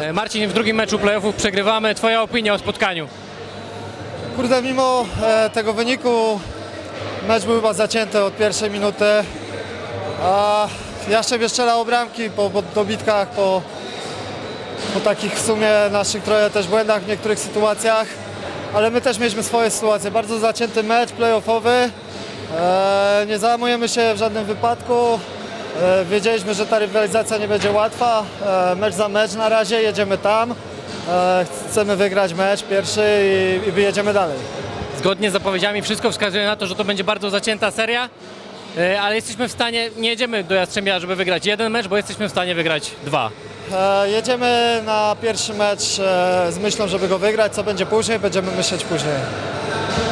E, Marcin, w drugim meczu playoffów przegrywamy. Twoja opinia o spotkaniu? Kurde, mimo e, tego wyniku mecz był chyba zacięty od pierwszej minuty. A Jaszczep strzelał bramki po, po dobitkach, po, po takich w sumie naszych trochę też błędach w niektórych sytuacjach. Ale my też mieliśmy swoje sytuacje. Bardzo zacięty mecz playoffowy. E, nie załamujemy się w żadnym wypadku. E, wiedzieliśmy, że ta rywalizacja nie będzie łatwa. E, mecz za mecz na razie, jedziemy tam. E, chcemy wygrać mecz pierwszy i, i wyjedziemy dalej. Zgodnie z zapowiedziami wszystko wskazuje na to, że to będzie bardzo zacięta seria, ale jesteśmy w stanie, nie jedziemy do Jastrzębia, żeby wygrać jeden mecz, bo jesteśmy w stanie wygrać dwa. Jedziemy na pierwszy mecz z myślą, żeby go wygrać. Co będzie później, będziemy myśleć później.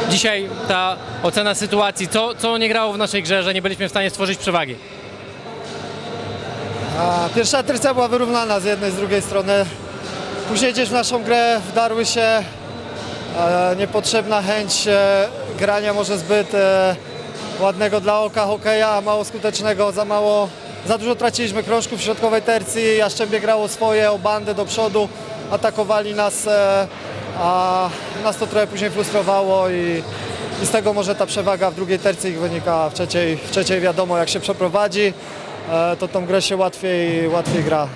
Dzisiaj ta ocena sytuacji, co, co nie grało w naszej grze, że nie byliśmy w stanie stworzyć przewagi? A, pierwsza tercja była wyrównana z jednej, z drugiej strony. Później gdzieś w naszą grę wdarły się e, niepotrzebna chęć e, grania może zbyt e, ładnego dla oka hokeja, a mało skutecznego, za mało, za dużo traciliśmy krążków w środkowej tercji, Jaszczębie grało swoje, o bandę do przodu, atakowali nas, a nas to trochę później frustrowało i, i z tego może ta przewaga w drugiej tercji wynika, w trzeciej, w trzeciej wiadomo jak się przeprowadzi, to tą grę się łatwiej, łatwiej gra.